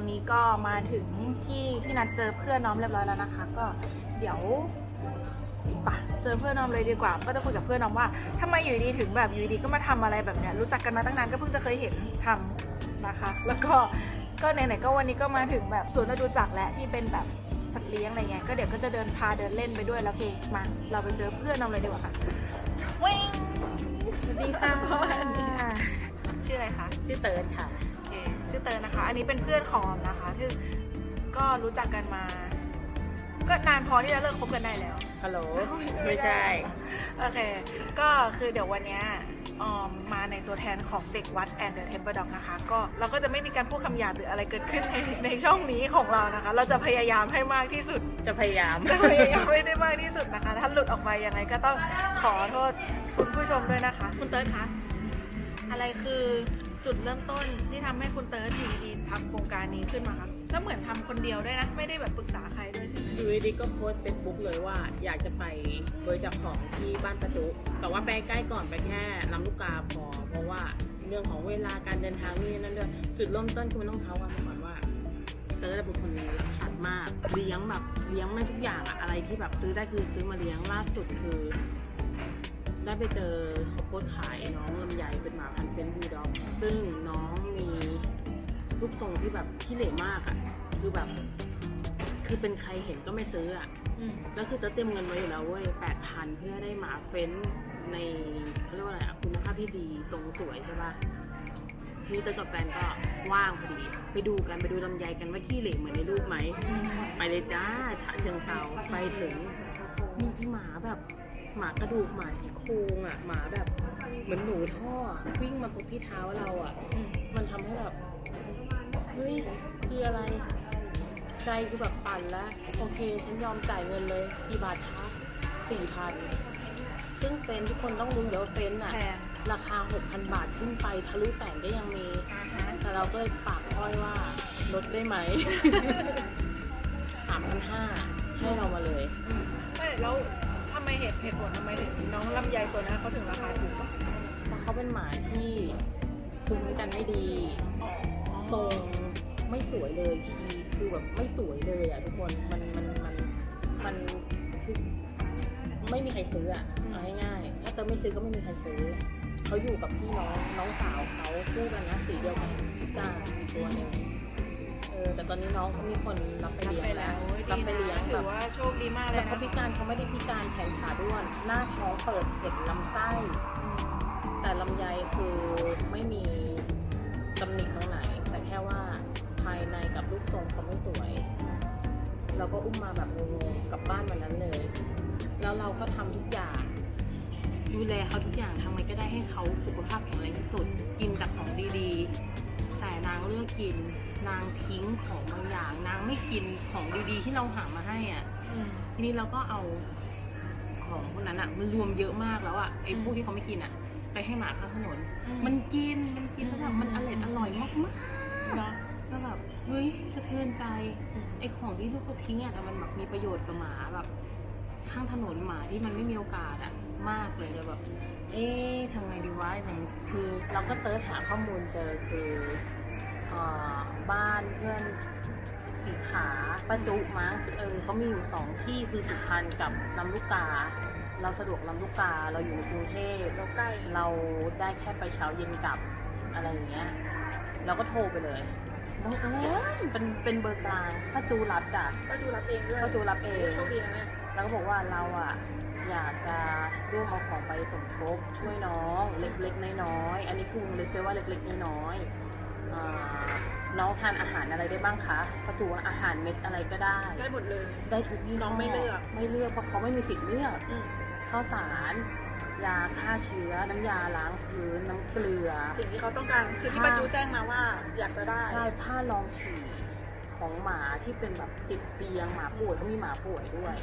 อนนี้ก็มาถึงที่ที่นัดเจอเพื่อนน้องเรียบร้อยแล้วนะคะ ก็เดี๋ยวไปะเจอเพื่อนน้องเลยดีกว่า ก็จะคุยกับเพื่อนน้องว่าทำไมอยู่ดีถึงแบบอยู่ดีก็มาทำอะไรแบบเนี้ยรู้จักกันมาตั้งนานก็เพิ่งจะเคยเห็นทำนะคะ แล้วก็ก็ไหนๆก็วันนี้ก็มาถึงแบบสวนจตุจักรและที่เป็นแบบสัตว์เลี้ยงอะไรเงี้ยก็เดี๋ยวก็จะเดินพาเดินเล่นไปด้วยแล้วโอเคมาเราไปเจอเพื่อนน้องเลยดีกว่าค่ะวิ่งสวัสดีค่ะประมาณนี้ชื่ออะไรคะชื่อเติร์ดค่ะ โอเคชื่อเตยนะคะ อันนี้เป็นเพื่อนของออมนะคะที่ก็รู้จักกันมา ก็นานพอที่จะเลิกคบกันได้แล้ว ฮัลโหล ไม่ใช่ โอเค ก็คือเดี๋ยววันเนี้ยออมมาในตัวแทนของเด็กวัดแอนเดอร์เทมเ e อร์ด็อกนะคะ ก็เราก็จะไม่มีการพูดคำหยาบหรืออะไรเกิดขึ้นในในช่องนี้ของเรานะคะ เราจะพยายามให้มากที่สุด จะพยายาม จะพยายามให้ได้มากที่สุดนะคะ ถ้าหลุดออกไปยังไงก็ต้องขอโทษคุณผู้ชมด้วยนะคะ คุณเติร์ดคะ อะไรคือ จุดเริ่มต้นที่ทำให้คุณเติร์ดอยู่ดีๆทำโครงการนี้ขึ้นมาคะแล้วเหมือนทำคนเดียวด้วยนะ ไม่ได้แบบปรึกษาใครด้วยใช่ไหมอยู่ดีก็โพสเฟซบุ๊กเลยว่า อยากจะไปบริจาคของที่บ้านประจุแต่ว่าไปใกล้ก่อนไปแค่ลำลูกกาพอ เพราะว่าเรื่องของเวลาการเดินทางนี่นั่นด้วยจุดเริ่มต้นคือมันต้องเท้าความก่อนว่าเตอร์ดเป็นคนรักสัตว์มากเลี้ยงแบบเลี้ยงไม่ทุกอย่างอะอะไรที่แบบซื้อได้คือซื้อมาเลี้ยงล่าสุดคือ ได้ไปเจอเขาโพสต์ขายน้องลำไยเป็นหมาพันธุ์เป็นบูลด็อก ซึ่งน้องมีรูปทรงที่แบบขี้เหร่มากอะคือแบบ คือเป็นใครเห็นก็ไม่ซื้ออะอืมแล้วคือเตอเตรียมเงินไว้อยู่แล้วเว้ยแปดพันเพื่อได้หมาเฟ้นในเขาเรียกว่าอะไรอะคุณภาพที่ดีทรงสวยใช่ปะทีนี้เตอกับแฟนก็ว่างพอดี ไปดูกันไปดูลำไยกันว่าขี้เหร่เหมือนในรูปไหม ไปเลยจ้าฉะเชิงเซาไปถึงมีอีหมาแบบ หมากระดูกหมาที่โครงอะหมาแบบเหมือนหนูท่ออะวิ่งมาซุกที่เท้าเราอะ มันทำให้แบบเฮ้ยคืออะไร ใจคือแบบปั่นแล้ว โอเค ฉันยอมจ่ายเงินเลยกี่บาทคะสี่พันซึ่งเฟรนทุกคนต้องรู้เดี๋ยวาเฟรนอะ แพงราคา 6,000 บาทขึ้นไปทะลุแสนก็ยังมี อ่าฮะแต่เราก็เลยปากพ้อยว่าลดได้ไหมสามพันห้าให้เรามาเลยอืมไม่แล้วทำไมเหตุเหตุผลทำไมถึงน้องลำไยตัวนั้นเขาถึงราคาถูกเพราะเขาเป็นหมาที่คุ้มกันไม่ดีทรงไม่สวยเลยคีคือแบบไม่สวยเลยอะทุกคนมันมันมันมันคือไม่มีใครซื้ออะเอาง่ายๆถ้าเติมไม่ซื้อก็ไม่มีใครซื้อเขาอยู่กับพี่น้องน้องสาวเขาคู่กันนะสีเดียวกันพิกาตัวหนึ่ง ออแต่ตอนนี้น้องเขามีคนรับไปรับเลี้ยงไปแล้วรับดีไปเลี้ยงนะแบถือบว่าโชคดีมากเลแล้ยวเขานะพิการเขาไม่ได้พิการแขนขาด้วน หน้าท้องเปิดเห็นลำไส้อืมแต่ลำไยคือไม่มีตำหนิตรงไหน แต่แค่ว่าภายในกับรูปทรงเขาไม่สวย เราก็อุ้มมาแบบงงๆกลับบ้านวันนั้นเลย แล้วเราก็ทำทุกอย่าง ดูแลเขาทุกอย่างทำไงก็ได้ให้เขาสุขภาพแข็งแรงที่สุด กินแต่ของดีๆ แต่นางเลือกกิน นางทิ้งของบางอย่างนางไม่กินของดีๆที่เราหามาให้อะอืมทีนี้เราก็เอาของพวกนั้นอะมันรวมเยอะมากแล้วอะไอ้อืมพวกที่เขาไม่กินอะไปให้หมาข้างถนนอืมมันกินมันกินแล้วแบบอืมมันอร่อยอร่อยมากเนาะๆแล้วแบบเฮ้ยสะเทือนใจไอ้ของที่ลูกเขาทิ้งอะแต่มันแบบมีประโยชน์กับหมาแบบข้างถนนหมาที่มันไม่มีโอกาสอะมากเลยเลยแบบ เอ๊ะทำไงดีวะอย่างคือเราก็เซิร์ชหาข้อมูลเจอคือเอ่อ บ้านเพื่อนสีขาป้าจุมั้งเออเขามีอยู่สองที่คือสุพรรณกับลำลูกกา เราสะดวกลำลูกกาเราอยู่ในกรุงเทพเราใกล้เราได้แค่ไปเช้าเย็นกลับอะไรอย่างเงี้ยเราก็โทรไปเลยบังเอิญเป็นเป็นเบอร์กลางป้าจูรับจ้ะก็ดูรับเองด้วยป้าจูรับเองโชคดีนะเนี่ยแล้วก็บอกว่าเราอะอยากจะร่วมเอาของไปสมทบช่วยน้องเล็กๆน้อยๆอันนี้คือวงเล็กไปว่าเล็กๆน้อยๆอ่า น้องทานอาหารอะไรได้บ้างคะประจูว่าอาหารเม็ดอะไรก็ได้ ได้หมดเลย ได้ทุกยี่ห้น้องไม่เลือก ไม่เลือกเพราะเขาไม่มีสิทธิ์เลือกอืมข้าวสาร ยาฆ่าเชื้อ น้ำยาล้างพื้น น้ำเกลือ สิ่งที่เขาต้องการคือที่ป้าจูแจ้งมาว่าอยากจะได้ ใช่ผ้ารองฉี่ของหมาที่เป็นแบบติดเตียงหมาป่วยเขามีหมาป่วยด้วย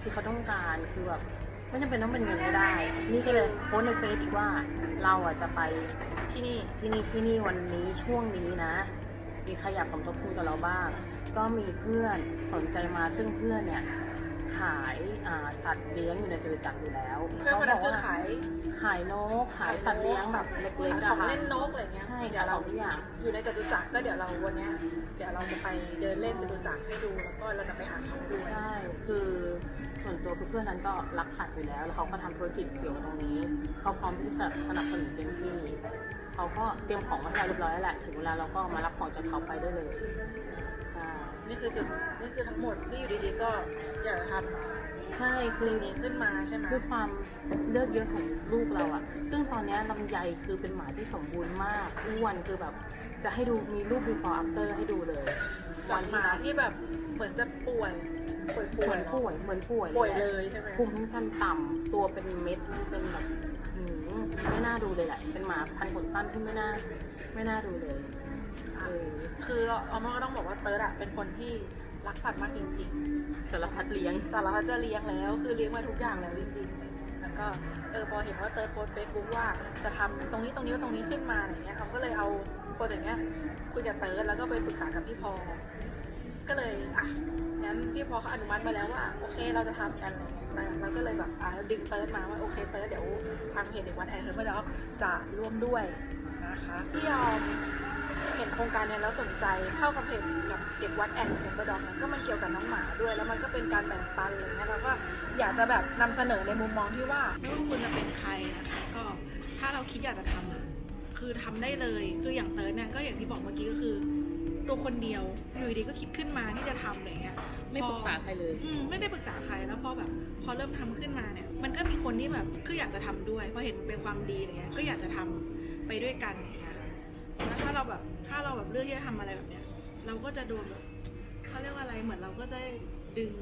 ที่เขาต้องการคือแบบ ไม่จำเป็นต้องเป็นเงินก็ได้ นี่ก็เลยโพสต์ในเฟซอีกว่าเราอะจะไปที่นี่ที่นี่ที่นี่วันนี้ช่วงนี้นะ มีใครอยากสมทบทุนกับเราบ้าง ก็มีเพื่อนสนใจมาซึ่งเพื่อนเนี่ยขายอ่าสัตว์เลี้ยงอยู่ในจตุจักรอยู่แล้วเพื่อนคนนั้นคือขายขายนกขายสัตว์เลี้ยงแบบเล็กขายๆขอะองค่ะเล่นนกอะไรเงี้ยใช่เดี๋ยวเราขายทุกอย่างอยู่ในจตุจักรก็เดี๋ยวเราวันเนี้ยเดี๋ยวเราจะไปเดินเล่นจตุจักรให้ดูแล้วก็เราจะไปหาเขาด้วยใช่คือ ส่วนตัวเพื่อนๆนั้นก็รักสัตว์อยู่แล้ว แล้วเขาก็ทำธุรกิจเกี่ยวกับตรงนี้ เขาพร้อมที่จะสนับสนุนเต็มที่เขาก็เตรียมของมาให้เราเรียบร้อยแล้วแหละถึงเวลาเราก็มารับของจากเขาไปได้เลยใช่นี่คือจุดนี่คือทั้งหมดที่อยู่ดีๆก็อยากจะทำใช่คืสิ่องนี้ขึ้นมาใช่ไหมด้วยความเลือดเยอะของลูกเราอะซึ่งตอนเนี้ยลำไยคือเป็นหมาที่สมบูรณ์มากอ้วนคือแบบจะให้ดูมีรูป before after ให้ดูเลยจากหมาที่แบบเหมือนจะป่วย ป่วยเหป่วมืยอนป่วยเหมือนป่วยป่วยแหเลละยใช่ไหมภูมิคุ้มกันต่ำตัวเป็นเม็ดเป็นแบบหืมไม่น่าดูเลยแหละ เป็นหมาพันธุ์ขนสั้นที่ไม่น่าไม่น่าดูเลยเออคือเอามันก็ต้องบอกว่าเติร์ดอะเป็นคนที่รักสัตว์มากจริงสารพัดเลี้ยงๆสารพัดจะเลี้ยงแล้ว คือเลี้ยงมาทุกอย่างแล้วจริงๆแล้วก็เออพอเห็นว่าเติร์ดโพสเฟซบุ๊กว่าจะทำตรงนี้ตรงนี้ตรงนี้ขึ้นมาอย่างเงี้ยเขาก็เลยเอาโปรเจกต์เนี้ยคุยกับเติร์ดแล้วก็ไปปรึกษากับพี่พอ ก็เลยอะ งั้นพี่พอเขาอนุมัติมาแล้วว่าโอเคเราจะทำกันอะไรเงี้ยเราก็เลยแบบอะดึงเติร์ดมาว่าโอเคเติร์ดเดี๋ยวทางเพจเด็กวัดแอนเทอร์เมอร์ด็อกจะร่วมด้วยนะคะที่ยอมเห็นโครงการเนี้ยแล้วสนใจเข้ากับเพจกับเด็กวัดแอนเทอร์เมอร์ดอกก็มันเกี่ยวกับน้องหมาด้วย แล้วมันก็เป็นการแบ่งปันอะไรเงี้ยเราก็อยากจะแบบนำเสนอในมุมมองที่ว่าไม่ว่าคุณจะเป็นใครนะคะก็ถ้าเราคิดอยากจะทำอะคือทำได้เลยคืออย่างเติร์ดเนี่ยก็อย่างที่บอกเมื่อกี้ก็คือ ตัวคนเดียวอยู่ดีๆก็คิดขึ้นมาที่จะทำอะไรเงี้ยไม่ปรึกษาใครเลยอืมไม่ได้ปรึกษาใครแล้วพอแบบพอเริ่มทำขึ้นมาเนี่ย มันก็มีคนที่แบบคืออยากจะทำด้วยเพราะเห็นมันเป็นความดีอะไรเงี้ยก็อยากจะทำไปด้วยกันอย่างเงี้ยแล้วถ้าเราแบบถ้าเราแบบเลือกที่จะทำอะไรแบบเนี้ย เราก็จะโดนแบบเขาเรียกว่าอะไรเหมือนเราก็จะดึง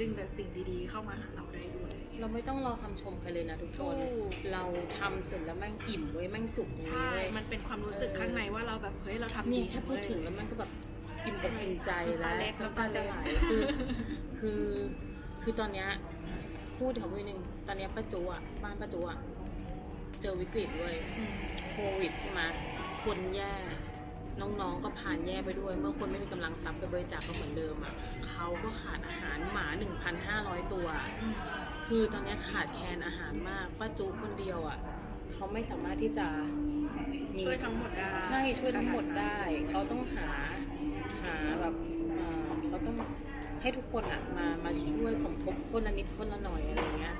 ดึงแต่สิ่งดีๆ เข้ามาหาเราได้ด้วย เราไม่ต้องรอคำชมใครเลยนะทุกคน ถูก เราทำเสร็จแล้วแม่งอิ่มเว้ยแม่งจุกตรงนี้ใช่ เว้ยมันเป็นความรู้สึกข้างในว่าเราแบบเฮ้ยเราทำนี่ดีแค่พูดถึงแล้วมันก็แบบอิ่มอกอิ่มใจแล้วน้ำตาเล็กน้ำตาจะไหลคือคือคือตอนเนี้ยพูดถึงวินึงตอนเนี้ยป้าจูอะบ้านป้าจูอะเจอวิกฤตเว้ย อืม โควิดใช่ไหมคนแย่ น้องๆ ก็ผ่านแย่ไปด้วย เมื่อคนไม่มีกำลังทรัพย์ไปบริจาคก็เหมือนเดิมอะเขาก็ขาดอาหารหมา 1,500 ตัว อืม คือตอนนี้ขาดแคลนอาหารมากป้าจูคนเดียวอะเขาไม่สามารถที่จะมีช่วยทั้งหมดได้ใช่ช่วยทั้งหมดได้ เขาต้องหาหาแบบเอ่อเขาต้องให้ทุกคนอะมามาช่วยสมทบคนละนิดคนละหน่อยอะไรเงี้ย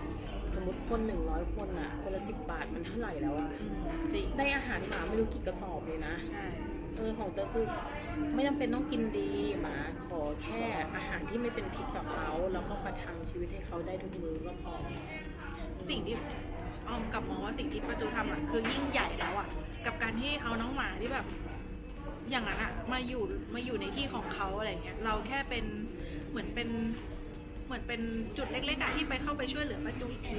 สมมติคนหนึ่งร้อยคนอะ คนละสิบบาทมันเท่าไหร่แล้วอะอืมจริงได้อาหารหมาไม่รู้กี่กระสอบเลยนะใช่เออของเตอคือไม่จำเป็นต้องกินดีหมาขอแค่อาหารที่ไม่เป็นพิษต่อเขาแล้วก็ประทังชีวิตให้เขาได้ทุกมือก็พอสิ่งที่ออมกลับมองว่าสิ่งที่ประจูทำอะคือยิ่งใหญ่แล้วอะ กับการที่เอาน้องหมาที่แบบ อย่างนั้นอะมาอยู่มาอยู่ในที่ของเขาอะไรเงี้ยเราแค่เป็นเหมือนเป็นเหมือนเป็นจุดเล็กๆอะที่ไปเข้าไปช่วยเหลือประจูอีกที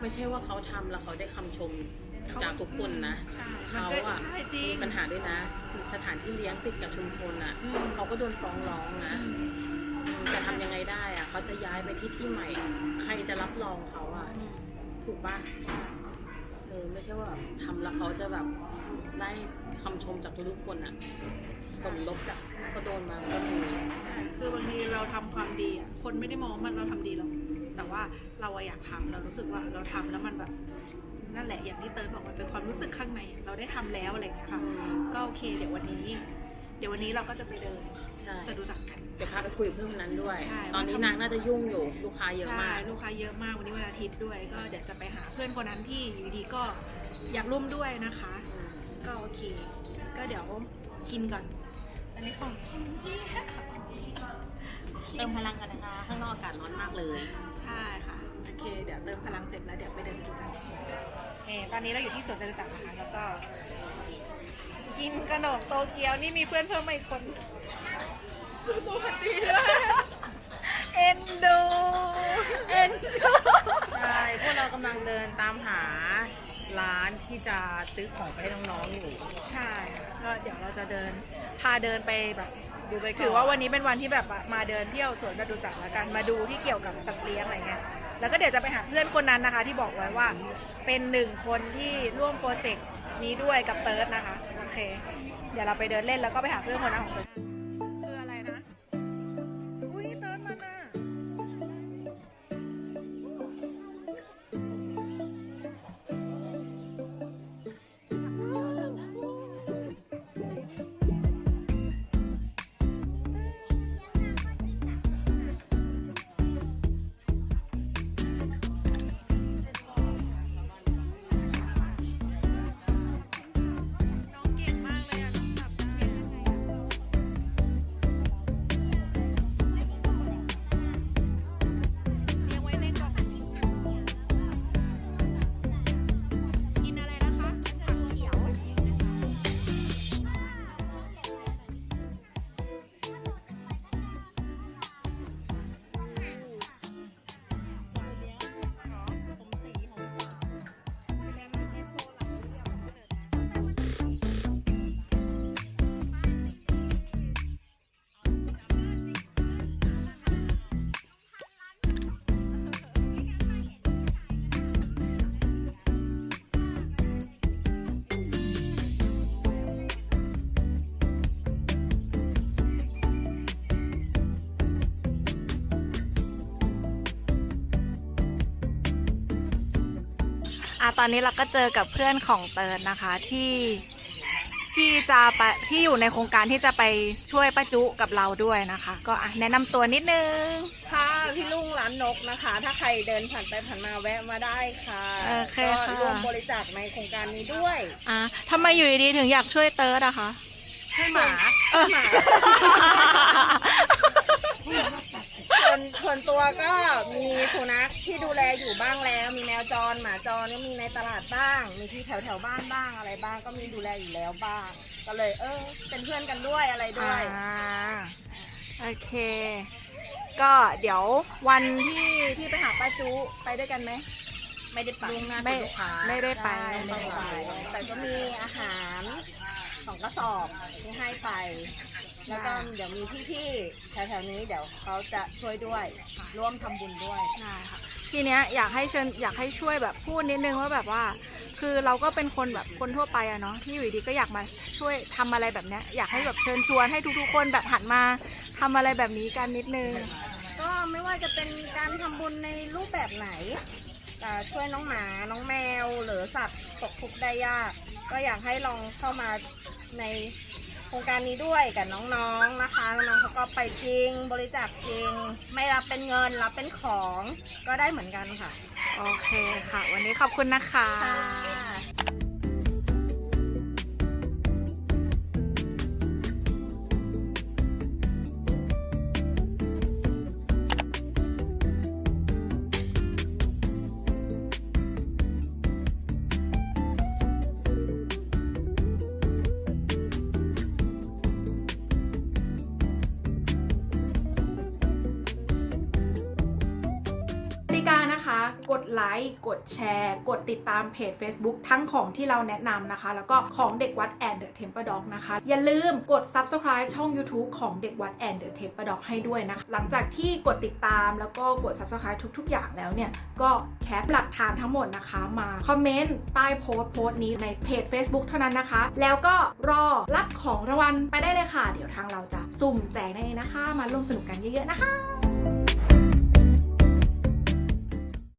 ไม่ใช่ว่าเขาทำแล้วเขาได้คำชม จากทุกคนนะใช่เขามันก็อะใช่จริงมีปัญหาด้วยนะ สถานที่เลี้ยงติดกับชุมชนอะอืมเขาก็โดนฟ้องร้องนะอืมอืมจะทำยังไงได้อะเขาจะย้ายไปที่ที่ใหม่ ใครจะรับรองเขาอะอืมถูกปะเออไม่ใช่ว่าแบบทำแล้วเขาจะแบบได้คำชมจากทุกๆคนอะผลลบจากก็โดนมาก็มีใช่คือบางทีเราทำความดีอะคนไม่ได้มองว่ามันเราทำดีหรอกแต่ว่าเราอะอยากทำเรารู้สึกว่าเราทำแล้วมันแบบ นั่นแหละอย่างที่เติร์ดบอกมันเป็นความรู้สึกข้างในอะเราได้ทำแล้วอะไรอย่างเงี้ยค่ะก็โอเค เดี๋ยววันนี้ เดี๋ยววันนี้เราก็จะไปเดินใช่จะดูจักกันเดี๋ยวพาไปคุยกับเพื่อนคนนั้นด้วยใช่ตอนนี้นางน่าจะยุ่งอยู่ลูกค้าเยอะมากใช่ลูกค้าเยอะมากวันนี้วันอาทิตย์ด้วย ก็เดี๋ยวจะไปหาเพื่อนคนนั้นที่อยู่ดีก็อยากร่วมด้วยนะคะ ก็โอเค ก็เดี๋ยวกินก่อน อันนี้ของพี่เติมพลังกันนะคะ ข้างนอกอากาศร้อนมากเลย ใช่ค่ะโอ เคเดี๋ยวเติมพลังเสร็จแล้วเดี๋ยวไปเดินจตุจักรเอตอนนี้เราอยู่ที่สวนจตุจักรนะคะแล้วก็ กินขนมโตเกียวนี่มีเพื่อนเพิ่มมาอีกคนดูตัวพันดีเลยเอ็นดูเอ็นดูใช่พวกเรากำลังเดินตามหาร้านที่จะซื้อของไปให้น้องๆอยู่ ใช่ก็เดี๋ยวเราจะเดินพาเดินไปแบบดูไปก่นถือว่าวันนี้เป็นวันที่แบบมาเดินเที่ยวสวนจตุจักรแล้วกันมาดูที่เกี่ยวกับสัตว์เลี้ยงอะไรเงี้ย แล้วก็เดี๋ยวจะไปหาเพื่อนคนนั้นนะคะ ที่บอกไว้ว่าเป็นหนึ่งคนที่ร่วมโปรเจกต์นี้ด้วยกับเติร์ดนะคะ โอเค เดี๋ยวเราไปเดินเล่นแล้วก็ไปหาเพื่อนคนนั้นของเติร์ด อะตอนนี้เราก็เจอกับเพื่อนของเติร์นนะคะที่ที่จะไปที่อยู่ในโครงการที่จะไปช่วยป้าจุกับเราด้วยนะคะ ก็อะแนะนำตัวนิดนึงค่ะพี่ลุงร้านนกนะคะ ถ้าใครเดินผ่านไปผ่านมาแวะมาได้ค่ะโอเคก็ค่ะรวมบริจาคในโครงการนี้ด้วยอะทำไมอยู่ดีๆถึงอยากช่วยเติร์ดอะคะให้หมา เออหมา ส่วนส่วนตัวก็มีสุนัขที่ดูแลอยู่บ้างแล้ว มีแมวจรหมาจรก็มีในตลาดบ้าง มีที่แถวแถวๆบ้านบ้างอะไรบ้างก็มีดูแลอยู่แล้วบ้าง ก็เลย เออ เป็นเพื่อนกันด้วยอะไรด้วย อ่าโอเค ก็เดี๋ยววันที่ที่ไปหาป้าจุไปด้วยกันไหม ไม่ได้ไปลุงนะไม่ไม่ได้ไปใช่ไม่ได้ไป แต่ก็มีอาหาร สองกระสอบที่ให้ไป แล้วก็เดี๋ยวมีพี่ๆแถวๆนี้เดี๋ยวเขาจะช่วยด้วย ร่วมทำบุญด้วย ได้ค่ะทีเนี้ยอยากให้เชิญอยากให้ช่วยแบบพูดนิดนึงว่าแบบว่า คือเราก็เป็นคนแบบคนทั่วไปอะเนาะที่อยู่ดีก็อยากมาช่วยทำอะไรแบบเนี้ยอยากให้แบบเชิญชวนให้ทุกๆคนแบบหันมาทำอะไรแบบนี้กันนิดนึงก็ไม่ว่าจะเป็นการทำบุญในรูปแบบไหนอ่าช่วยน้องหมา น้องแมว หรือสัตว์ตกทุกข์ได้ยาก ก็อยากให้ลองเข้ามา ในโครงการนี้ด้วยกับน้องๆนะคะน้องๆเขาก็ไปจริงบริจาคจริง ไม่รับเป็นเงินรับเป็นของก็ได้เหมือนกันค่ะ โอเคค่ะ วันนี้ขอบคุณนะคะก กดไลค์ กดแชร์ กดติดตามเพจ Facebook ทั้งของที่เราแนะนำนะคะ แล้วก็ของเด็กวัดแอนเดอะเทมเปอร์ด็อกนะคะ อย่าลืมกด Subscribe ช่อง YouTube ของเด็กวัดแอนเดอะเทมเปอร์ด็อกให้ด้วยนะคะ หลังจากที่กดติดตามแล้วก็กด Subscribe ทุก ๆ อย่างแล้วเนี่ย ก็แคปหลักฐานทั้งหมดนะคะมาคอมเมนต์ใต้โพสต์โพสต์นี้ในเพจ Facebook เท่านั้นนะคะ แล้วก็รอรับของรางวัลไปได้เลยค่ะ เดี๋ยวทางเราจะสุ่มแจกในนี้นะคะ มาร่วมสนุกกันเยอะๆนะคะ